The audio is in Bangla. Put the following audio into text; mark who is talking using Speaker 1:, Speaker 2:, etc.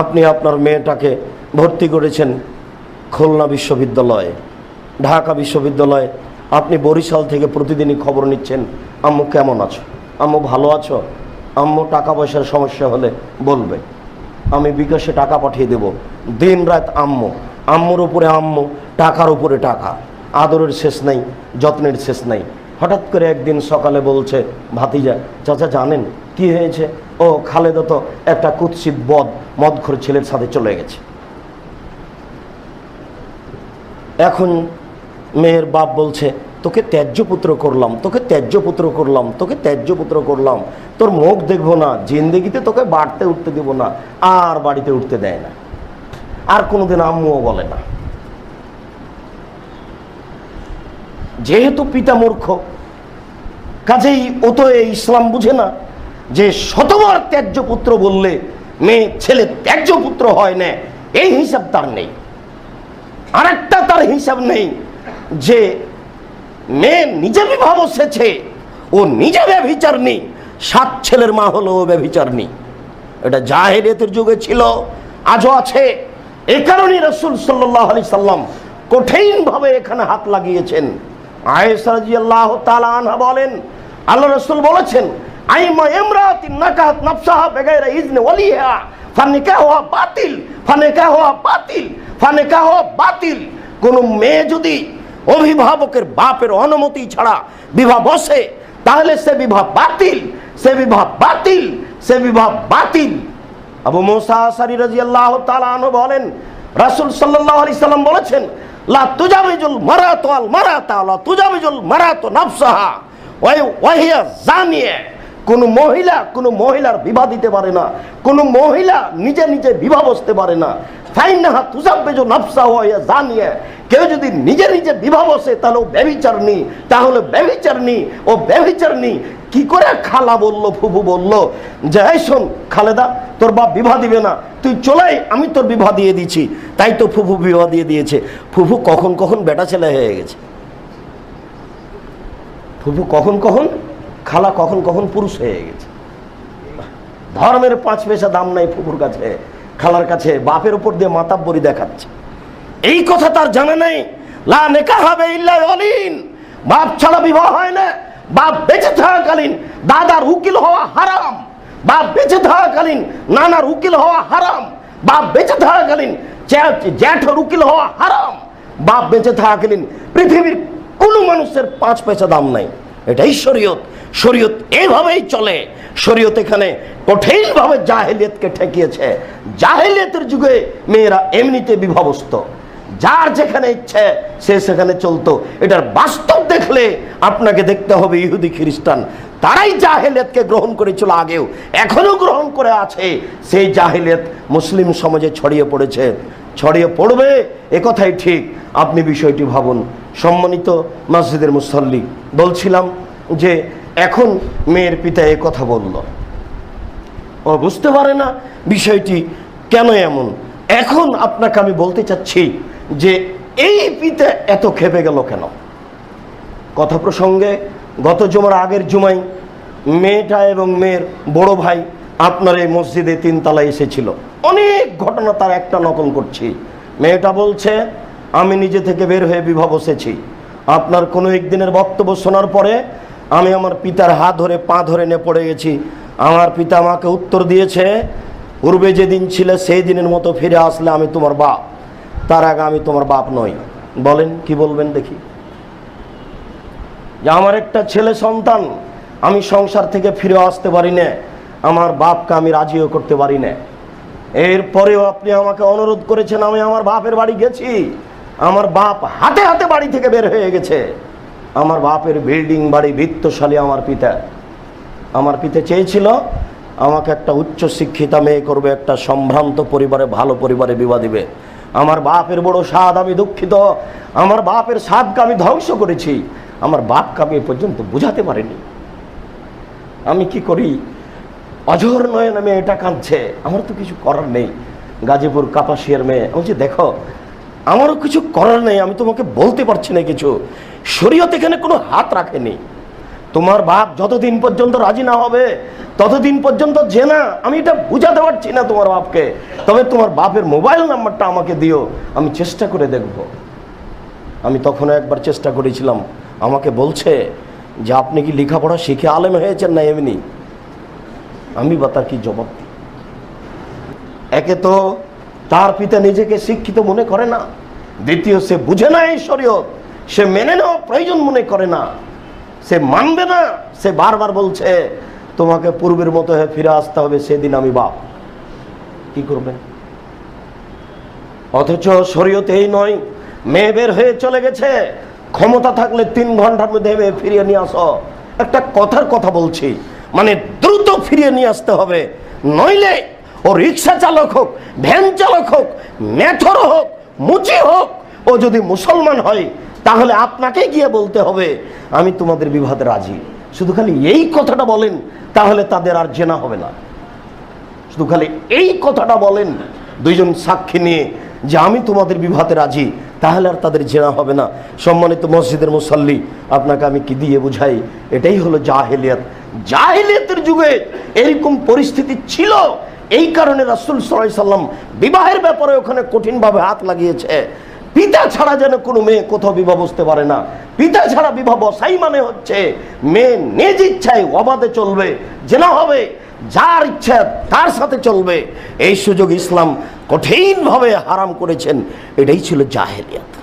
Speaker 1: আপনি আপনার মেয়েটাকে ভর্তি করেছেন খুলনা বিশ্ববিদ্যালয়ে, ঢাকা বিশ্ববিদ্যালয়ে। আপনি বরিশাল থেকে প্রতিদিনই খবর নিচ্ছেন, আম্মু কেমন আছো? আম্মু ভালো আছো? আম্মু টাকা পয়সার সমস্যা হলে বলবে। আমি বিকাশে টাকা পাঠিয়ে দেব। দিন রাত আম্মু, আম্মুর উপরে আম্মু, টাকার উপরে টাকা। আদরের শেষ নেই, যত্নের শেষ নেই। হঠাৎ করে একদিন সকালে বলছে ভাতিজা, চাচা জানেন কি হয়েছে? ও খালেদা তো একটা কুৎসিত বদ, মদখোর ছেলের সাথে চলে গেছে। এখন মেয়ের বাপ বলছে, তোকে ত্যায্য পুত্র করলাম, তোকে ত্যায্য পুত্র করলাম, তোকে ত্যায্য পুত্র করলাম। তোর মুখ দেখব না, জিন্দেগিতে তোকে বাড়তে উঠতে দেবো না, আর বাড়িতে উঠতে দেয় না। আর কোনোদিন আম্মুও বলে না। যেহেতু পিতা মূর্খ, কাজেই ও তো এই ইসলাম বুঝে না যে শতবার ত্যায্য পুত্র বললে, মেয়ে, ছেলে ত্যায্য পুত্র হয় না। এই হিসাব তার নেই। আরেকটা তার হিসাব নেই যে, মেয়ে নিজে বিবাহ বসেছে ও নিজে ব্যভিচার নেই সাত ছেলের মা হলো ও ব্যভিচার নেই এটা জাহেরিয়তের যুগে ছিল, আজও আছে। এ কারণেই রসুল সাল্লাহ আলি সাল্লাম কঠিনভাবে এখানে হাত লাগিয়েছেন। আয়েসাজি আল্লাহ আনহা বলেন, আল্লাহ রসুল বলেছেন আইমা ইমরাতিন নাকাহাত নাফসাহা বেগাইরা ইজনে ওয়ালিহা। ফানিকাহুহা বাতিল ফানিকাহুহা বাতিল ফানিকাহুহা বাতিল। কোন মেয়ে যদি অভিভাবকের বাপের অনুমতি ছাড়া বিবাহ বসে, তাহলে সে বিবাহ বাতিল, সে বিবাহ বাতিল, সে বিবাহ বাতিল। আবু মুসা আসারি রাদিয়াল্লাহু তাআলা আনহু বলেন, রাসূল সাল্লাল্লাহু আলাইহি সাল্লাম বলেছেন, লা তুজাবিজুল মারাতু আল মারাতা, লা তুজাবিজুল মারাতু নাফসাহা ওয়াহিয়া জানিয়া কোন মহিলা কোন মহিলার বিবাহ দিতে পারে না। কোন মহিলা নিজে নিজে বিবাহ বসতে পারে না। ফাইনাহা তুজাব্বেজু নাফসাহা ওয়া জানিয়া। কেউ যদি নিজে নিজে বিবাহ বসে তাহলে ও ব্যভিচারনি তাহলে ব্যভিচারনি ও ব্যভিচারনি কি করে খালা বলল ফুফু বলল যে শোন খালেদা তোর বাপ বিবাহ দিবে না। তুই চলে আয়, আমি তোর বিবাহ দিয়ে দিছি তাই তো ফুফু বিবাহ দিয়ে দিয়েছে। ফুফু কখন কখন বেটা ছেলে হয়ে গেছে? ফুফু কখন কখন খালা কখন কখন পুরুষ হয়ে গেছে। ধর্মের পাঁচ পয়সা দাম নাই ফুফুর কাছে। খালার কাছে বাপের উপর দিয়ে মাতাব্বরি দেখাচ্ছে। এই কথা তার জানা নেই। লা নেকা হবে ইল্লা অলিন। বাপ ছাড়া বিবাহ হয় না। বাপ বেঁচে থাকাকালীন দাদার উকিল হওয়া হারাম। বাপ বেঁচে থাকাকালীন নানার উকিল হওয়া হারাম। বাপ বেঁচে থাকাকালীন জ্যা- জ্যাঠর উকিল হওয়া হারাম। বাপ বেঁচে থাকাকালীন পৃথিবীর কোনো মানুষের পাঁচ পয়সা দাম নাই। এটাই শরীয়ত। শরীয়ত এভাবেই চলে। শরীয়ত এখানে কঠিনভাবে জাহেলিয়তকে ঠেকিয়েছে। জাহেলিয়তের যুগে মেয়েরা এমনিতে বিভবস্ত। যার যেখানে ইচ্ছে, সে সেখানে চলতো। এটার বাস্তব দেখলে আপনাকে দেখতে হবে ইহুদি খ্রিস্টান। তারাই জাহেলিয়তকে গ্রহণ করেছিল আগেও। এখনও গ্রহণ করে আছে। সেই জাহেলিয়ত মুসলিম সমাজে ছড়িয়ে পড়েছে। ছড়িয়ে পড়বে একথাই ঠিক। আপনি বিষয়টি ভাবুন। সম্মানিত মসজিদের মুসল্লি, বলছিলাম যে এখন মেয়ের পিতা এ কথা বলল। ও বুঝতে পারে না বিষয়টি কেন এমন। এখন আপনাকে আমি বলতে চাচ্ছি যে এই পিতা এত খেপে গেল কেন? কথা প্রসঙ্গে গত জুমার আগের জুমাই মেয়েটা এবং মেয়ের বড় ভাই আপনার এই মসজিদে তিনতলায় এসেছিল। অনেক ঘটনা তার একটা নকল করছি। মেয়েটা বলছে আমি নিজে থেকে বের হয়ে বিবাহ বসেছি। আপনার কোনো একদিনের বক্তব্য শোনার পরে আমি আমার পিতার হাত ধরে পা ধরে নিয়ে পড়ে গেছি। আমার পিতা আমাকে উত্তর দিয়েছে পূর্বে যেদিন ছিলে সেই দিনের মতো ফিরে আসলে আমি তোমার বাপ। তার আগে আমি তোমার বাপ নই। বলেন, কি বলবেন দেখি। যে আমার একটা ছেলে সন্তান, আমি সংসার থেকে ফিরে আসতে পারি না। আমার বাপকে আমি রাজিও করতে পারি না। এরপরেও আপনি আমাকে অনুরোধ করেছেন আমি আমার বাপের বাড়ি গেছি। আমার বাপ হাতে হাতে বাড়ি থেকে বের হয়ে গেছে। আমার বাপের বিল্ডিং বাড়ি বৃত্তশালী আমার পিতা। আমার পিতা চেয়েছিল, আমাকে একটা উচ্চ শিক্ষিতা মেয়ে করবে, একটা সম্ভ্রান্ত পরিবারে, ভালো পরিবারে বিবাহ দিবে। আমার বাপের বড় স্বাদ, আমি দুঃখিত। আমার বাপের স্বাদকে আমি ধ্বংস করেছি। আমার বাপকে আমি পর্যন্ত বুঝাতে পারিনি। আমি কি করি? অজর নয়ন আমি এটা কাঁদছে। আমার তো কিছু করার নেই। গাজীপুর কাপাসিয়ার মেয়ে। বলছি, দেখো আমারও কিছু করার নেই, আমি তোমাকে বলতে পারছি না কিছু। শরীয়ত এখানে কোনো হাত রাখেনি। তোমার বাপ যতদিন পর্যন্ত রাজি না হবে, ততদিন পর্যন্ত যে না আমি এটা বুঝাতে পারছি না তোমার বাপকে। তবে তোমার বাপের মোবাইল নাম্বারটা আমাকে দিও, আমি চেষ্টা করে দেখব। আমি তখন একবার চেষ্টা করেছিলাম। আমাকে বলছে যে, আপনি কি লেখাপড়া শিখে আলেম হয়েছেন না এমনি? আমি বা তার কি জবাব দিই? একে তো তার পিতা নিজেকে শিক্ষিত মনে করে না। দ্বিতীয়, সে বুঝে না এই শরীয়ত। সে মেনে নেওয়া প্রয়োজন মনে করে না। সে মানবে না। সে বারবার বলছে, তোমাকে পূর্বের মতো হয়ে ফিরে আসতে হবে, সেদিন আমি বাপ। কি করবেন অথচ শরীয়তে এই নয়, মেয়ে বের হয়ে চলে গেছে। ক্ষমতা থাকলে তিন ঘণ্টার মধ্যে মেয়ে ফিরিয়ে নিয়ে আসো। একটা কথার কথা বলছি মানে দ্রুত ফিরিয়ে নিয়ে আসতে হবে। নইলে ও রিক্সা চালক হোক, ভ্যান চালক হোক, মেথর হোক, মুচি হোক, ও যদি মুসলমান হয়, তাহলে আপনাকে গিয়ে বলতে হবে, আমি তোমাদের বিবাদে রাজি। শুধু খালি এই কথাটা বলেন, তাহলে তাদের আর জেনা হবে না। শুধু খালি এই কথাটা বলেন, দুইজন সাক্ষী নিয়ে যে আমি তোমাদের বিবাহতে রাজি, তাহলে আর তাদের জেনা হবে না। সম্মানিত মসজিদের মুসাল্লি, আপনাকে আমি কি দিয়ে বুঝাই? এটাই হলো জাহেলিয়াত। জাহেলিয়াতের যুগে এরকম পরিস্থিতি ছিল এই কারণে রাসুল সাল্লাল্লাহু সাল্লাম বিবাহের ব্যাপারে ওখানে কঠিনভাবে হাত লাগিয়েছে। পিতা ছাড়া যেন কোনো মেয়ে কোথাও বিবাহ বসতে পারে না। পিতা ছাড়া বিবাহ বসাই মানে হচ্ছে, মেয়ে নিজ ইচ্ছায় অবাধে চলবে, জেনা হবে, যার ইচ্ছা তার সাথে চলবে। এই সুযোগ ইসলাম কঠিনভাবে হারাম করেছেন। এটাই ছিল জাহেলিয়াত।